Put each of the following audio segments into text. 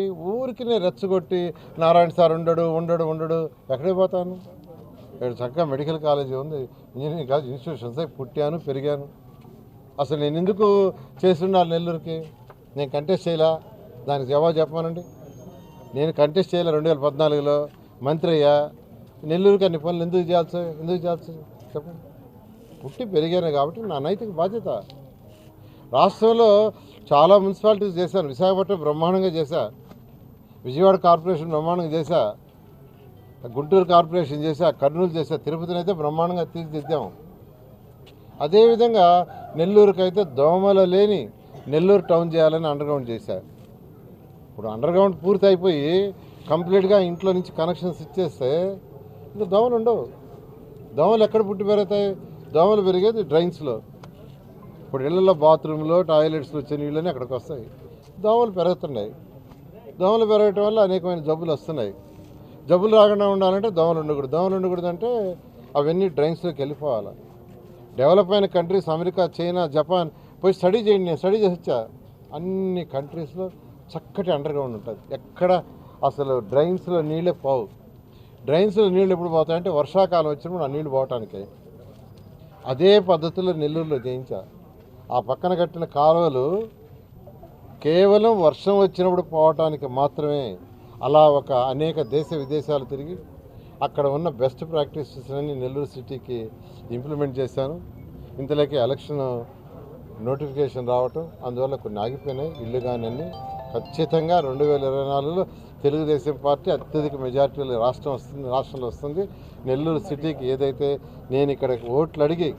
ఊరికి నేను రెచ్చగొట్టి నారాయణ సార్ ఉండడు ఉండడు ఉండడు ఎక్కడికి పోతాను? ఇక్కడ చక్కగా మెడికల్ కాలేజీ ఉంది ఇంజనీరింగ్ కాలేజ్ ఇన్స్టిట్యూషన్స్ పుట్టాను పెరిగాను. అసలు నేను ఎందుకు చేస్తున్నాను నెల్లూరుకి? నేను కంటెస్ట్ చేయలా? దానికి జవాబు చెప్పమానండి. నేను కంటెస్ట్ చేయలే రెండు వేల పద్నాలుగులో? మంత్రి అయ్యా? నెల్లూరుకి అన్ని పనులు ఎందుకు చేయాల్సి ఎందుకు చేయాల్సి చెప్పండి. పుట్టి పెరిగాను కాబట్టి నా నైతిక బాధ్యత. రాష్ట్రంలో చాలా మున్సిపాలిటీస్ చేశాను విశాఖపట్నం బ్రహ్మాండంగా చేశా. విజయవాడ కార్పొరేషన్ బ్రహ్మాండంగా చేశా. గుంటూరు కార్పొరేషన్ చేశా కర్నూలు చేశా తిరుపతిని అయితే బ్రహ్మాండంగా తీర్చిదిద్దాం. అదేవిధంగా నెల్లూరుకి అయితే దోమలు లేని నెల్లూరు టౌన్ చేయాలని అండర్గ్రౌండ్ చేశా. ఇప్పుడు అండర్గ్రౌండ్ పూర్తి అయిపోయి కంప్లీట్గా ఇంట్లో నుంచి కనెక్షన్స్ ఇచ్చేస్తే ఇంకా దోమలు ఉండవు. దోమలు ఎక్కడ పుట్టి పెరుగుతాయి? దోమలు పెరిగేది డ్రైన్స్లో. ఇప్పుడు ఇళ్ళల్లో బాత్రూంలో టాయిలెట్స్లో వచ్చే నీళ్ళని అక్కడికి వస్తాయి. దోమలు పెరుగుతున్నాయి. దోమలు పెరగటం వల్ల అనేకమైన జబ్బులు వస్తున్నాయి. జబ్బులు రాకుండా ఉండాలంటే దోమలు ఉండకూడదు. దోమలు ఉండకూడదు అంటే అవన్నీ డ్రైన్స్లోకి వెళ్ళిపోవాలి. డెవలప్ అయిన కంట్రీస్ అమెరికా చైనా జపాన్ పోయి స్టడీ చేయండి. నేను స్టడీ చేసి వచ్చా. అన్ని కంట్రీస్లో చక్కటి అండర్ గ్రౌండ్ ఉంటుంది. ఎక్కడ అసలు డ్రైన్స్లో నీళ్ళే పోవు. డ్రైన్స్లో నీళ్ళు ఎప్పుడు పోతాయంటే వర్షాకాలం వచ్చినప్పుడు ఆ నీళ్ళు పోవటానికి. అదే పద్ధతిలో నెల్లూరులో చేయించా. ఆ పక్కన కట్టిన కాలువలు కేవలం వర్షం వచ్చినప్పుడు పోవటానికి మాత్రమే అలా ఒక అనేక దేశ విదేశాలు తిరిగి అక్కడ ఉన్న బెస్ట్ ప్రాక్టీసెస్ అన్ని నెల్లూరు సిటీకి ఇంప్లిమెంట్ చేశాను. ఇంతలోకి ఎలక్షన్ నోటిఫికేషన్ రావటం అందువల్ల కొన్ని ఆగిపోయినాయి. ఇల్లు కానీ అన్ని ఖచ్చితంగా రెండు వేల ఇరవై నాలుగులో తెలుగుదేశం పార్టీ అత్యధిక మెజార్టీలో రాష్ట్రం వస్తుంది రాష్ట్రంలో వస్తుంది. నెల్లూరు సిటీకి ఏదైతే నేను ఇక్కడ ఓట్లు అడిగి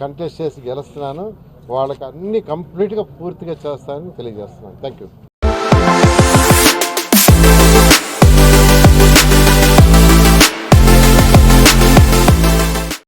కంటెస్ట్ చేసి గెలుస్తున్నాను వాళ్ళకి అన్ని కంప్లీట్గా పూర్తిగా చేస్తానని తెలియజేస్తున్నాను. Thank you